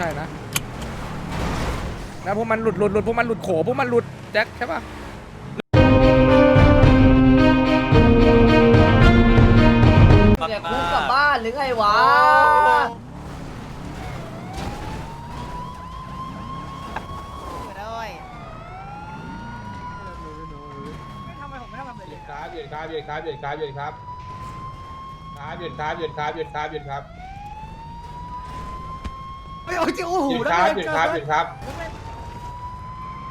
ช่นะแล้วพวกมันหลุดหลุดหลุดพวกมันหลุดโขพวกมันหลุดแจ็คใช่ปะเนี่ยคุกกลับบ้านหรือไงวะหยุดครับหยุดครับหยุดครับหยุดครับหยุดครับครับหยุดครับหยุดครับหยุดครับหยุดครับ โอ้ยโอ้โหหยุดครับหยุดครับหยุดครับ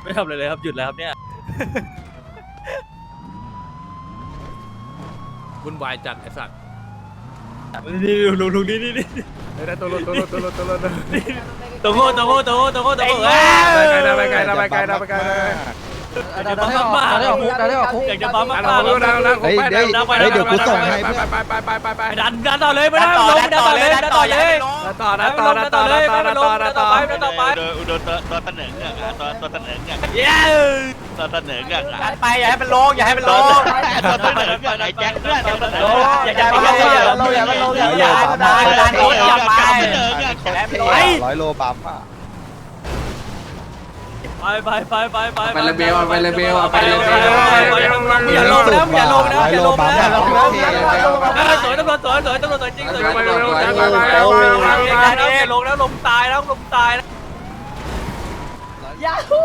ไม่ทำอะไรเลยครับหยุดแล้วครับเนี่ย วุ่นวายจัดไอ้สัตว์นี่ลุงลุงนี่นี่นี่เฮ้ยได้ตัวหลุดตัวหลุดตัวหลุดตัวหลุดตัวโง่ตัวโง่ตัวโง่ตัวโง่ตัวโง่ไปไกลนะไปไกลนะไปไกลนะไปไกลนะ อยากจะปั๊มมากได้ออกคุกได้ออกคุก อยากจะปั๊มอะมากเราๆดังดังเฮ้ยเดี๋ยวเฮ้ยเดี๋ยวกูส่งให้ไปเพื่อนไปไปไปไปไปดันดันต่อเลยไม่ได้ลงดันต่อเลยดันต่อเลยต่อนะต่อนะต่อนะต่อนะต่อนะต่อดันต่อไปอุดมตัวตัวเสนอเงือกอะตัวตัวเสนอเงือกอะเย้ตัวเสนอเงือกอะไปอย่าให้มันลงอย่าให้มันลตัวงเสนอตัวเสนอเงือกไอ้แจ็คเพื่อนตัวเสนอลงอย่าอย่าอย่าอย่าลงอย่ามันลงอย่าอย่าดันดันรถอย่าไปเสนอเงือกไปร้อยโลปั๊มอะ ไปไปไปไปไปไปเลเบลไปเลเบลไปเลเบลอย่าลงนะอย่าลงนะอย่าลลงปั๊มนะอะสวยตำรวจสวยสวยตำรวจสวยจริงสวยไปไปเลงไปแล้วเร็วไปเร็วอย่าลงแล้วลมตายแล้วลมตายแล้วยาฮู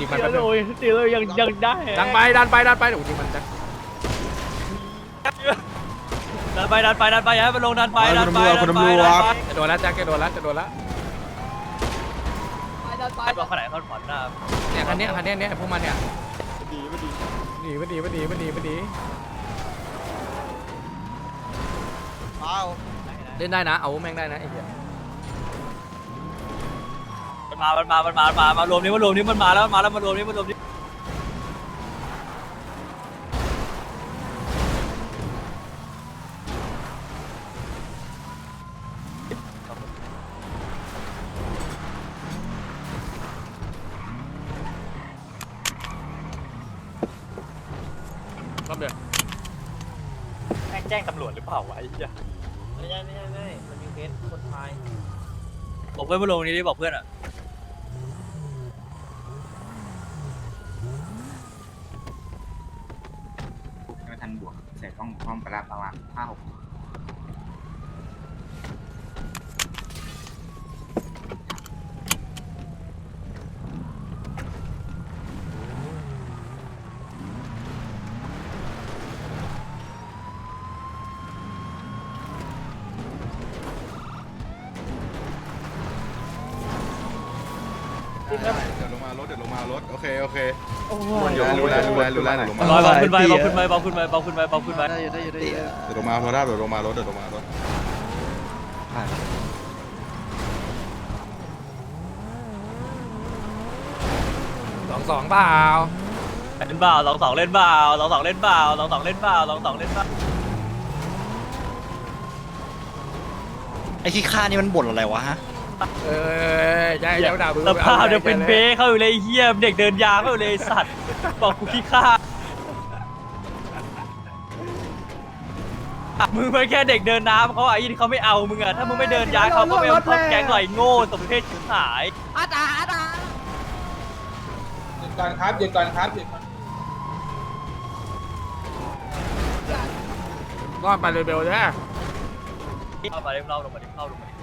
ยิงมันไปเลยตีเลยยังยังได้ดันไปดันไปดันไปโอ้ยิงมันจ็คดันไปดันไปดันไปอย่าให้มันลงดันไปดันไปดันไปดันไปจะโดนแล้วแจ็คจะโดนแล้วจะโดนแล้ว ไปดันไปไอ้บอกขนาดเขาผ่อนหน้าเนี่ยคันนี้คันนี้เนี่ยพวกมันเนี่ยดีไม่ดีไม่ดีไม่ดีไม่ดีไม่ดีเล่นได้นะ เอาแม่งได้นะไอ้เหี้ยมันมา มันมา มันมา มันมามารวมนี้มารวมนี้มันมาแล้วมาแล้วมารวมนี้มารวมนี้ พื่อนมาลงนี้ดิบอกเพื่อนอะไม่ทันบวกเสร็จต้องต้องไปละประมาณห้าหการถเดี๋ยวลงมารถ โอเค โอเครู้แล้วรู้แล้วรู้แล้วเดี๋ยวลงมาบอกขึ้นไปบอกขึ้นไปบอกขึ้นไปบอกขึ้นไปบอกขึ้นไปเดี๋ยวลงมาโทรศัพท์เดี๋ยวลงมารถเดี๋ยวลงมารถสองสองเปล่าเล่นเปล่าสองสองเล่นเปล่าสองสองเล่นเปล่าสองสองเล่นเปล่าสองสองเล่นเปล่าไอ้ขี้ข้านี่มันบ่นอะไรวะฮะ เออใช่เจ้าดาวสภาพเดี๋ยวเป็นเบ้เข้าอยู่เลยไอ้เฮียเด็กเดินยางเข้าอยู่เลยไอ้สัตว์ บอกกูขี้ข้ามึงเป็นแค่เด็กเดินน้ำเขาไอ้ที่เขาไม่เอามึงอะถ้ามึงไม่เดินยางเขาก็ไม่เอาเข้าแก๊งไหลโง่สมเพศชิบหายอาตาอาตาหยุดก่อนครับหยุดก่อนครับหยุดก่อนรอดไปเลเบลใช่ไหมเข้ามาเล่นเล่าลงมาดิเข้าลงมาดิ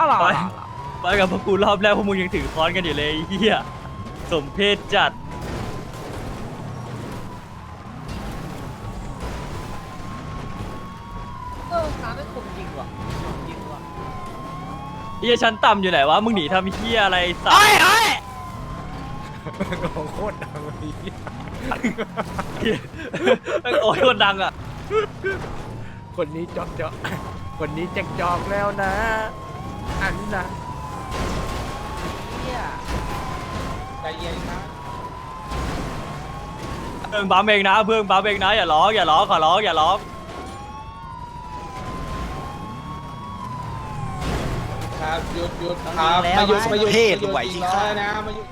อะไรไปไปกับพวกกูรอบแรกพวกมึงยังถือค้อนกันอยู่เลยไอ้เฮียสมเพศจัด เออน้ำไม่คมจริงว่ะจริงว่ะเฮียชั้นต่ำอยู่ไหนวะ มึงหนีทำเฮียอะไรสัตว์โคตรดังเลยโอ้ยคนดังอะ คนนี้จอกจอกคนนี้แจกจอกแล้วนะ อันนะเฮียใจเย็นครับเพื่อนบัมเองนะเพื่อนบัมเองนะอย่าร้องอย่าร้องขอร้องอย่าร้องครับหยุดหยุดครับมาหยุดมาหยุดเทศไหวขี้ข้านะมาหยุด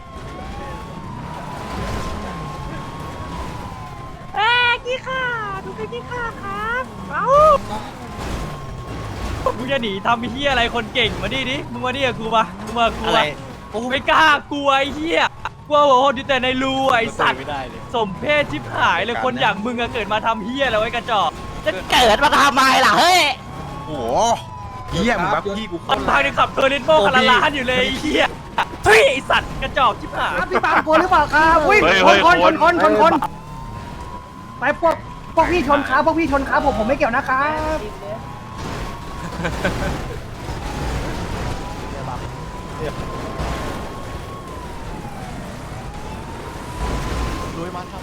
ขี้ข้าดูเป็นขี้ข้าครับเอ้า มึงจะหนีทำเฮียอะไรคนเก่งมาดิดิ มึงมาดิกับกูมามึงมากับกูอะไรมาไม่กล้ากลัวไอ้เฮียกลัวหัวโหดอยู่แต่ในรูไอ้สัตว์ ไม่ได้เลยสมเพศชิบหายเลยคนอย่างมึงอะเกิดมาทำเฮียอะไรไว้กระจอกจะเกิดมาทำไมล่ะเฮ้ย โอ้โหเฮียมึงบัฟพี่กูโคมันตรพาแรไปงขับเทอร์เรนโบคันละล้านอยู่เลยไอ้เฮียเฮ้ยไอ้สัตว์กระจอกชิบหายครับพี่ปามกลัวหรือเปล่าครับอุ้ยเฮ้ยชเฮ้นยคนชนคนชนคนเฮ้ยไปพวกพวกพี่ชนครับพวกพี่ชนครับผมผมไม่เกี่ยวนะครับ ลุยมันครับ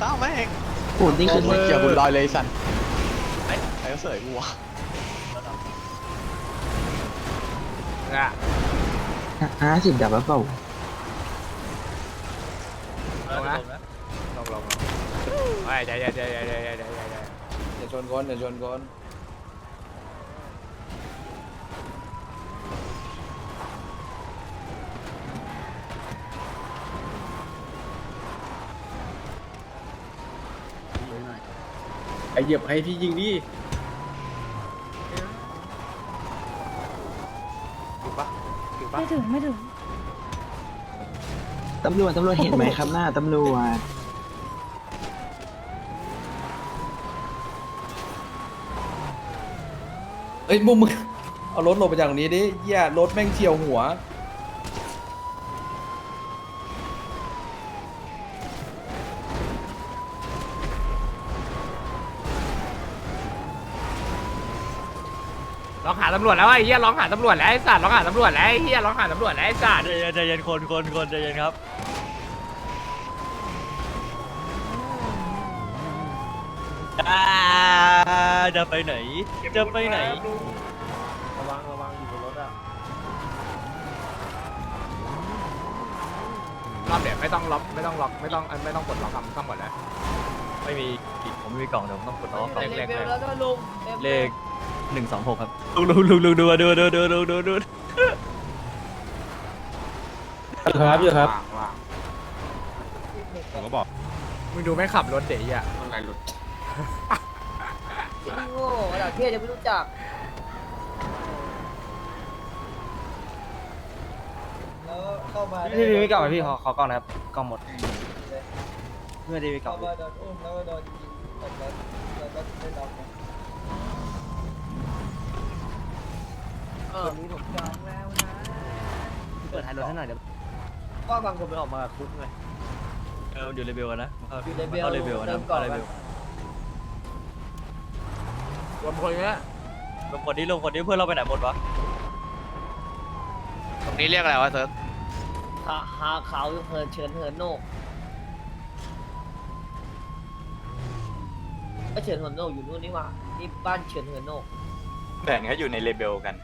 ข้าวแม่งปุ่นนี่คือเกี่ยวบุญลอยเลยสันไอ้ไอ้ก็เสยกูวะอะห้าสิบดับแล้วเปล่าลงนะลงลงลงไอ้ใจใจใจใจใจใจใจใจาชนก้นอย่าชนก้น ไอเหยียบให้พี่ยิงดิถูกปะถูกปะไม่ถึงไม่ถึงตำรวจตำรวจเห็นไหมครับหน้าตำรวจเอ้ยมุมมึงเอารถหลบไปจากตรงนี้ดิเหี้ยรถแม่งเฉียวหัว ร้องหาตำรวจแล้วไอ้เหี้ยร้องหาตำรวจแล้วไอ้สัตว์ร้องหาตำรวจแล้วไอ้เหี้ยร้องหาตำรวจแล้วไอ้สัตว์ใจเย็นใจเย็นคนคนคนใจเย็นครับ อ่าจะไปไหน จะไปไหน ระวังระวังอยู่บนรถอะรอบเดี๋ยวไม่ต้องล็อกไม่ต้องล็อกไม่ต้องไม่ต้องกดล็อกคำคำหมดแล้ว ไม่มีอีกผมไม่มีกล่องเดี๋ยวผมต้องกดล้อกล่องเลขเบลแล้วก็ลุงเลข หนึ่งสองหกครับลุงลุงลุงลุงดูดูดูดูดูดูดูครับอยู่ครับผมก็บอกมึงดูไม่ขับรถเดี๋ยวอะๆต้นไรหลุดพี่โง่ระดับเทศยังไม่รู้จักแล้วเข้ามาพี่พี่ไม่กล่องพี่ขอขอกล่องนะครับกล่องหมดไม่ได้มีกล่องเข้ามาโดนอุ้มแล้วก็โดนยิงแล้วก็ได้ล็อ กนะคนนี้ผมจองแล้วนะเปิดท้ายรถให้หน่อยเดี๋ยวก็บางคนไปออกมากับคุกไง เอออยู่เลเวลกันนะอยู่เลเวลเข้าเลเวลกันเริ่นะมก่อน เข้าเลเวลรวมคนเนี้ยลงคนนี้ลงคนนี้เพื่อนเราไปไหนหมดวะตรงนี้เรียกอะไรวะเซิร์ฟหาหาเขาเหินเฉินเหินโนกก็เฉินเหินโนกอยู่นู่นนี่หว่านี่บ้านเฉินเหินโนกแบ่งเขาอยู่ในเลเบลกัน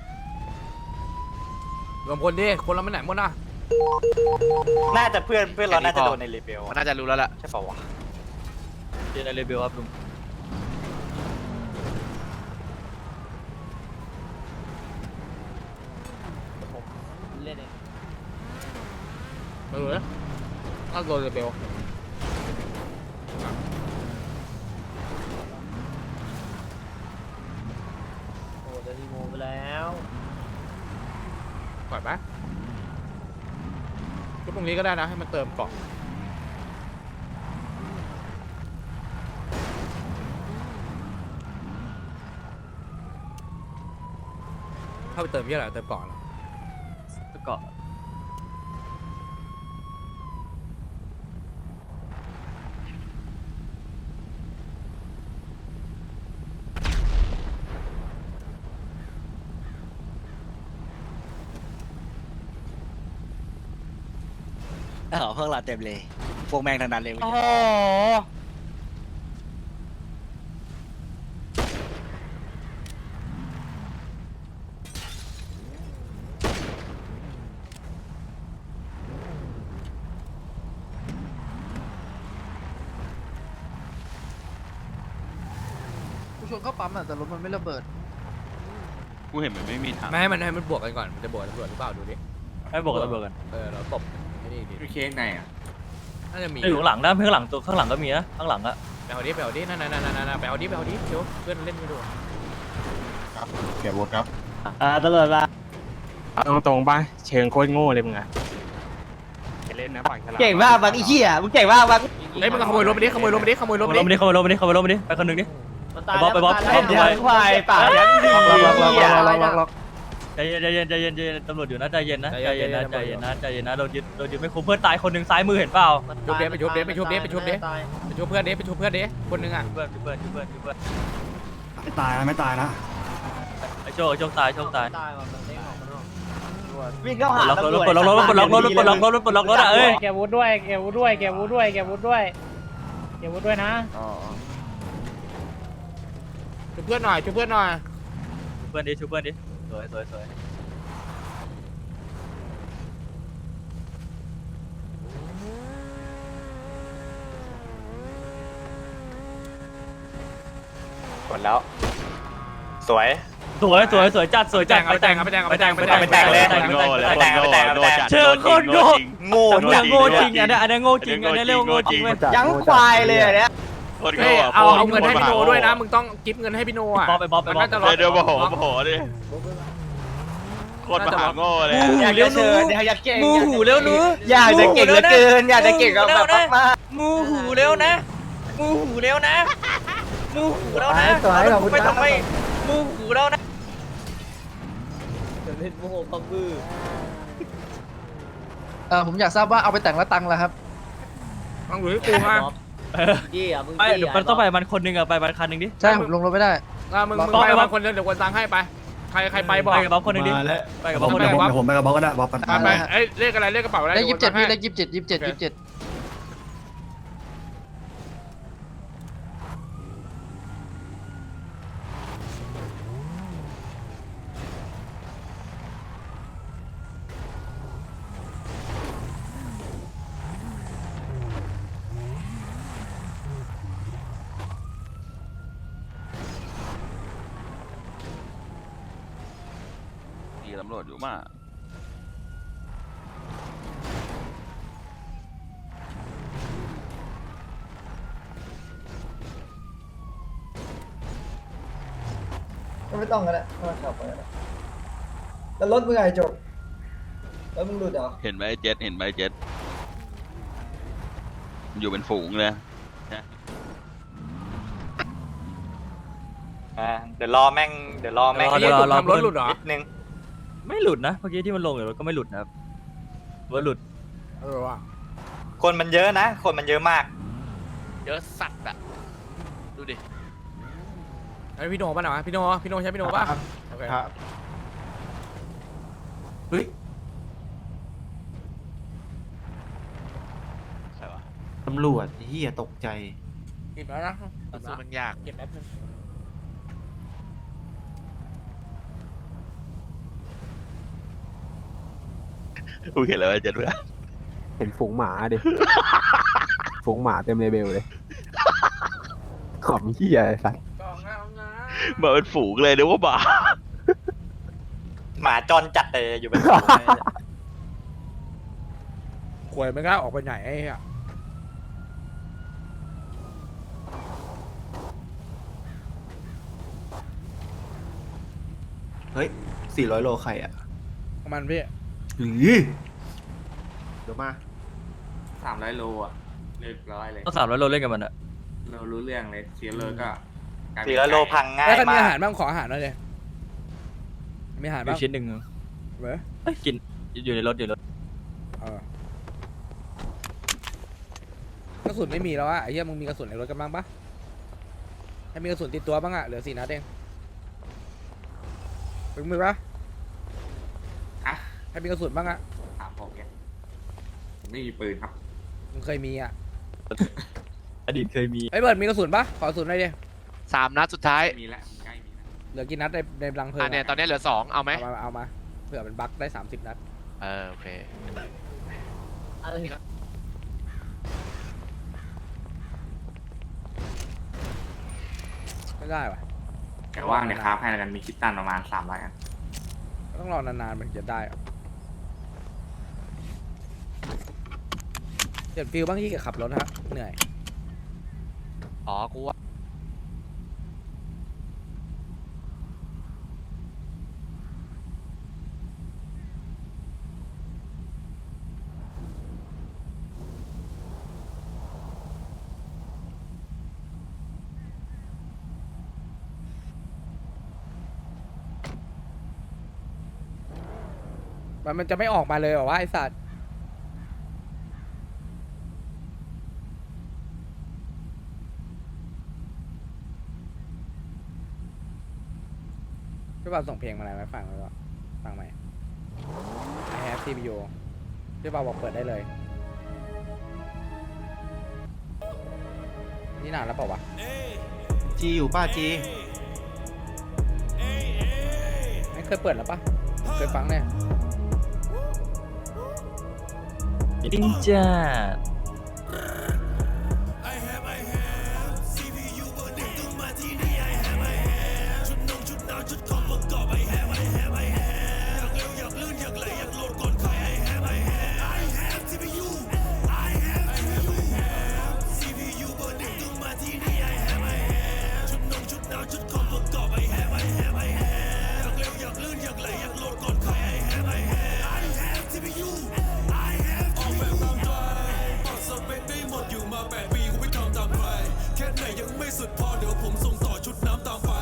รวมคนดิคนเราไม่ไหนหมดนะน่าจะเพื่อนเพื่อนเรา น่าจะโดนในเลเบลน่าจะรู้แล้วล่ะใช่ป่าวะเจนในเลเวลครับลุงเล่นเองเออถ้าโดนเบล โอ้เดลิโมไปแล้ว ปล่อยปะก็ตรง นี้ก็ได้นะ ให้มันเติมเกาะเข้าไปเติมเยอะหรอเติมเกาะเหรอ เกาะ เออพวกเราเต็มเลย พวกแม่งทั้งนั้นเลยโอ้กูชนเข้าปั๊มอะแต่รถมันไม่ระเบิด กูเห็นมันไม่มีทาง ไม่ให้มันให้มันบวกกันก่อน มันจะบวกตำรวจหรือเปล่าดูดิให้บวกกันบวกกัน เออเราตบ ให้นี่ดิดูเค้กไหนอะน่าจะมีอยู่ข้างหลังนะข้างหลังตัวข้างหลังก็มีนะข้างหลังอะไปเอาดิไปเอาดินั่นนั่นนั่นนั่นนั่นไปเอาดิไปเอาดิเดี๋ยวเพื่อนเล่นไม่ดูเก็บรถครับอ่าตำรวจมาเอาตรงๆป่ะเชิงโคตรโง่เลยมึงอะไปเล่นนะปากฉลามเก่งมากบังอีเหี้ยมึงเก่งมากบังเฮ้ยมึงขโมยรถไปดิขโมยรถไปดิขโมยรถขไปโมยรถมาดิดิขโมยรถมาดิขโมยรถมาดิไปคนหนึ่งดิ ไปบ๊อบไปบ๊อบยังควายป่ายังดีใจ เย็นใจเย็นใจเย็นใจเย็นตำรวจอยู่นะใจเย็นนะใจเย็นนะใจเย็นนะใจเย็นนะโดนยึดโดนยึดไม่คุ้มเพื่อนตายคนหนึ่งซ้ายมือเห็นเปล่าชุบเดไปชุบเดไปชุบเดไปชุบเดไปชุบเพื่อนเดไปชุบเพื่อนเดคนหนึงอะเพื่อนเพื่อนเพื่อนเพื่อนไม่ตายนะไม่ตายนะไอ้โชคโชคตายโชคตายวิ่งเข้าหาล็อกรถปลดล็อกรถปลดล็อกรถปลดล็อกรถปลดล็อกรถอะเอ้ยเก็บวุ้ด้วยเก็บวุ้ด้วยเก็บวุ้ด้วยเก็บวุ้ด้วยเก็บวุ้ด้วยนะชุบเพื่อนหน่อยชุบเพื่อนหน่อยเพื่อนดิช่วยเพื่อนดิ สวยสวยสวยกดแล้ว สวย สวยสวยสวยจัดสวยไปจัแต่ดงเอาไปแต่งเอาไปแต่งเอาไปแต่งไปแต่งเลยไปแต่งไปแต่งไปแต่งไปแต่งเชิงโคตรโง่โง่แต่มึงโง่จริงอันนี้อันนี้โง่จริงอันนี้เรียกว่าโง่จริงเว้ยยังควายเลยอันเนี้ย โคตรเฮ้โง่ยอะเอาโคตรเอาเงินให้พี่โนโคตรด้วยนะมึงต้องกิฟต์เงินให้พี่โนอะบ๊อบไปบ๊อบไปบ๊อบมันน่าจะรอเดี๋ยวเดี๋ยวโมโหโมโหดิโคตรมหาโง่เลยมูอะหูเลี้ยวหนูอยากเก่งมูหูเลี้ยวหนูอยากจะเก่งเหลือเกิน อยากจะเก่งกับแบบมากมูหูเร็วนะ มูหูเร็วนะ มูหูแล้วนะสวยขอบคุณไม่ต้องไม่มูหูแล้วนะเออผมอยากทราบว่าเอาไปแต่งแล้วตังค์แล้วครับ ต้องอยู่ที่ กูอะไปเดี๋ยวมันต้องไปมันคนหนึงอะไปมันคันหนึงดิใช่ผมลงรถไม่ได้ อะมึงมึงต้องไปไปมาคนเดียวเดี๋ยวคนตังค์ให้ไป ใครใครไปบอก ไปกับบ๊อบคนหนึงดิไปกับบ๊อบคนหนึงไปผมไปกับบ๊อบก็ได้บ๊อบกัน ไปไปเอ้ยเลขอะไรเลขกระเป๋าอะไรได้ยี่สิบเจ็ดพี่ดี๋ได้ยวยี่สิบเจ็ดยี่สิบเจ็ดยี่สิบเจ็ดดีตำรวจอยู่มาก ไม่ ต้องกันแล้วขับไปแล้วรถมึงไงจบแล้วมึงหลุดเหรอเห็นไหมเจ็ดเห็นไหมเจ็ดมันอยู่เป็นฝูงเลยเดี๋ยวรอแม่งเดี๋ยวรอแม่งไอ้เหี้ยทำรถหลุดเหรอนิดนึงไม่หลุดนะเมื่อกี้ที่มันลงอยู่รถก็ไม่หลุดนะครับว่าหลุดเออว่ะคนมันเยอะนะ คนมันเยอะมาก เยอะสัตว์อะดูดิ ไอ้พี่โนป่ะหน่อยพี่โนพี่โนใช่พี่โนป่ะโอเคครับตำรวจเฮียตกใจกินแล้วนะสู้มันยาก เก็บแป๊บนึงกูเห็นแล้วเจ็ดเพื่อนเห็นฝูงหมาดิ ฝูงหมาเต็มเลเบลเลย ขอบเฮียไอ้สัสกองแล้วนะ มาเป็นฝูงเลยนึกว่าบ้าหมาจรจัดเลยอยู่เป็นขวยไม่กล้าออกไปไหนไอ้เหี้ยเฮ้ยสี่ร้อยโลใครอะของมันพี่หรือเดี๋ยวมา สามร้อยโลอะเรียบร้อยเลยต้องสามร้อยโลเล่นกับมันอะเรารู้เรื่องเลยเสียเลยก็ สี่ร้อยโลพังง่ายแล้วใครมีมาอากหารบ้างขออาหารหน่อยเลยมีอาหารมีบ้างชิ้นหนึ่งเว้ยเอ้ยกินอยู่ในรถอยู่ในรถเออกระสุนไม่มีแล้วอะไอ้เหี้ยมึงมีกระสุนในรถกันบ้างปะให้มีกระสุนติดตัวบ้างอะเหลือสี่นัดเองถึงมือปะอะให้มีกระสุนบ้างอะถามผมแกไม่มีปืนครับ มึงเคยมีอะอดีตเคยมี ไอ้ยเบิร์ดมีกระสุนปะขอกระสุนหน่อยดิ สามนัดสุดท้ายมีแล้วใกล้มีแล้วเหลือกี่นัดในในรังเพลิงอะเนี่ยตอนนี้เหลือสองเอาไหมเอามาเอามาเผื่อเป็นบั๊กได้สามสิบนัดเออโอเคไม่ได้ว่ะแต่ว่างเนี่ยครับให้แล้วกันมีคิดตันประมาณสามร้อยอันต้องรอนานๆมันจะได้อะเปลี่ยนฟิลบ้างที่ขับรถฮะเหนื่อย อ๋อกูว่า มันมันจะไม่ออกมาเลยเหรอวะไอสัตว์พี่บอลส่งเพลงมาอะไรไหมฟังไหมวะฟังไหม I have CPU พี่บอลบอกเปิดได้เลย นี่นานแล้วเปล่าวะจีอยู่ป้าจี ไม่เคยเปิดแล้วปะเคยฟังเนี่ย 听见。 สุดพอเดี๋ยวผมส่งต่อชุดน้ำตามไป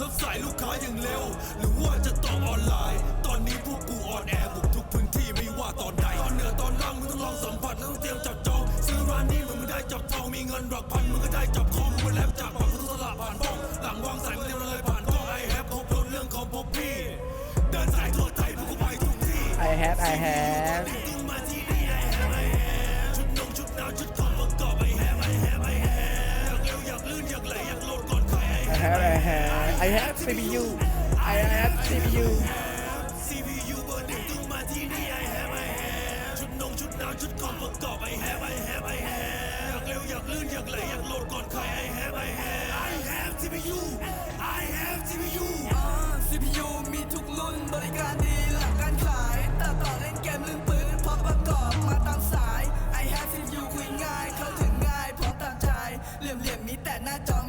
รับสายลูกค้าอย่างเร็ว หรือว่าจะตอบออนไลน์ ตอนนี้พวกกูออนแอร์บุกทุกพื้นที่ไม่ว่าตอนใดตอนเหนือตอนล่างมึงต้องลองสัมผัสแล้วต้องเตรียมจับจอง ซื้อร้านนี้มึงไม่ได้จับทองมีเงินหลักพันมึงก็ได้จับคอมมึงมาแล้วจากปากกูต้องสลับผ่านบ้องหลังวางสายมึงเตรียมเลยผ่านกล้องไอแฮปครโดนเรื่องของพวกพี่เดินสายทั่วไทยพวกกูไปทุกที่ I had I had I have CPU I have CPU ชุดกองประกอบ I have I have I have อยากเร็วอยากลื่นอยากไหลอยากโหลดก่อนใคร I have I have I have CPU I have CPU CPU มีทุกรุ่นบริการดีหลักการขายตัดต่อเล่นเกมลื่นปืนพร้อมประกอบมาตามสาย I have CPU คุยง่ายเข้าถึงง่ายพร้อมตามใจเหลี่ยมเหลี่ยมมีแต่หน้าจอ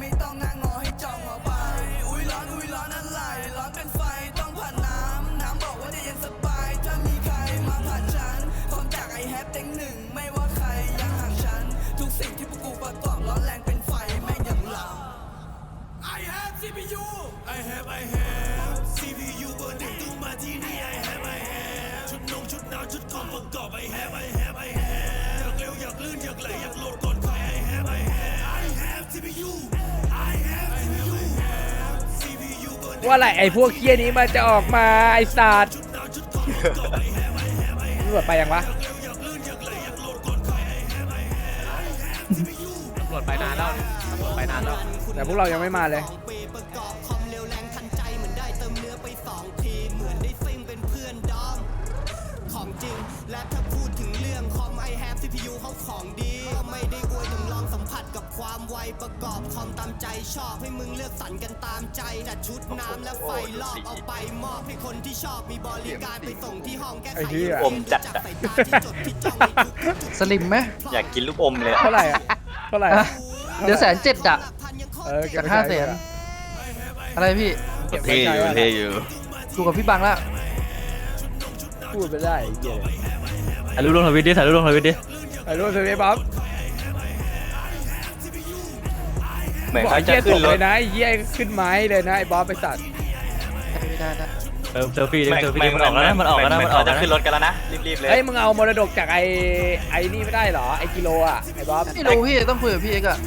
ประกอไอแฮมไอแฮมไอแฮมอยากเร็วอยากลื่นอยากไหลอยากโหลดก่อนใครไอแฮมไอแฮม I have CPU I have CPU CPU เบอร์ว่าไหไอพวกเคี้ยนี้มันจะออกมาไอ้สัตว์น้ำชุองไตรวจไปยังวะนอยหลอดไตรวจไปนานแล้วตำรวจไปนานแล้วแต่พวกเรายังไม่มาเลย ประกอบคอมตามใจชอบให้มึงเลือกสรรกันตามใจจัดชุดน้ำและไฟลอกเอาไปมอบให้คนที่ชอบมีบริการไปส่งที่ห้องแก้ไอ้ไขเหี้ยอมจัดสายตาที่จดที่จ้องในทุกๆสลิมไหมอยากกินลูกอมเลยเท่าไหร่อะเท่าไหร่อะเดี๋ยวแสนเจ็ดอะเออเก็บจากไว้ห้าใช้แสนอะไรพี่เก็บไว้ใช้อะดูกับพี่บังแล้วพูดไปได้ไอ้เหี้ยถ่ายรูปลงทวิตดิถ่ายรูปลงทวิตดิไอ้รู้สึกไหมบ๊อบ เหมือนบอกเขาไอ้จะเหี้ยขึ้ตนกรเลถยนะไอ้เหี้ยขึ้นไม้เลยนะไอ้บ๊อบไปสัตว์ได้ได้เออเซลฟี่ดิเซลฟี่ดิมันออกแล้วนะมันออกแล้วนะมันออกแล้วนะขึ้นรถกันแล้วนะรีบๆเลยเฮ้ยมึงเอามรดกจากไอ้ไอ้นี่ไม่ได้เหรอไอ้กิโลอะไอ้บ๊อบไม่รู้พี่ต้องคุยกับพี่เอกอะ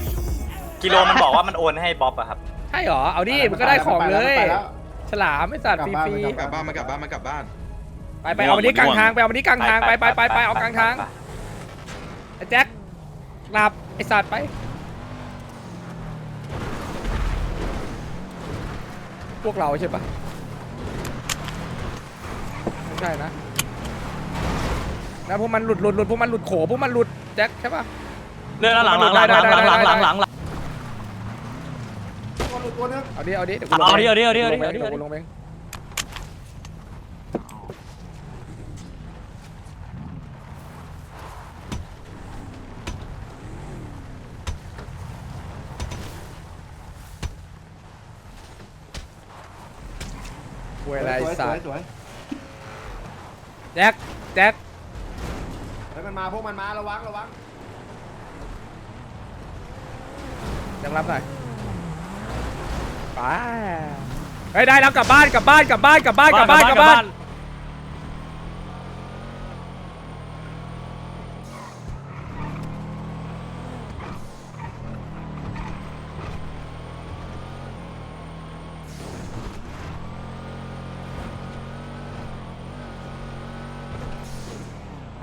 กิโลมันบอกว่ามันโอนให้บ๊อบอะครับใช่เหรอเอาดิมันก็ได้ของเลยไปแล้วฉลามไม่สัตว์ฟรีกลับบ้านมากลับบ้านมากลับบ้านๆไปไปเอามานี้กลางทางไปเอามานี้กลางทางไปไปไปไปเอากลางทางไอ้แจ็คหลับไอ้สัตว์ไป พวกเราใช่ปะไม่ใช่นะนะพวกมันหลุดหลุดหลุดพวกมันหลุดโขพวกมันหลุดแจ็คใช่ปะเรื่องหลังหลังหลังหลังหลังหลังหลังหลังหลังตัวหลุดตัวนึงเอาดิเอาดิเดี๋ยวกูลงเอาไปดิเอาดิเอาดิลเอางดิไปเอาดิ เดี๋ยวกูลงไป เวลาไอ้สวยสสัวตยว์สวยแจ็คแจ็คเฮ้ยมันมาพวกมันมาระวังระวังแจ็ครับหน่อยไปเฮ้ยได้แล้วกลับบ้านกลับบ้านกลับบ้านกลับบ้านกลับบ้านกลับบ้าน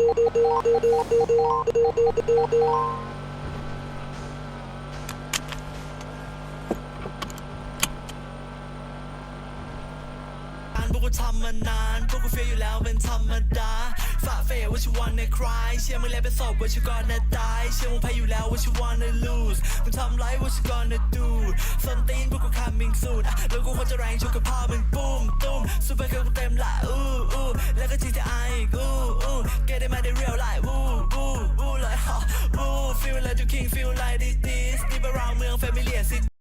พวกกูทำมานานพวกกูเฟียอยู่แล้วเป็นธรรมดาฝ่าเฟยว่าชิวันในคลายเชื่อมึงแล้วเป็นศพว่าชิวันในตา เชื่อว่งแพ้อยู่แล้วว่าฉัน wanna lose มันทำไรว่าฉัน gonna do สนตีนพวกกู coming soon แล้วกูคนจะแรงชกกับพ่อมึงปุ้มตุ้มซูเปอร์เกิร์ลกูเต็มละอู้อู้แล้วก็ GTI อีกอู้อู้แกได้มาได้ real life อู้อู้อู้เลยฮะอู้ feel like the king feel like this this นี่เป็นราวเมือง familiar city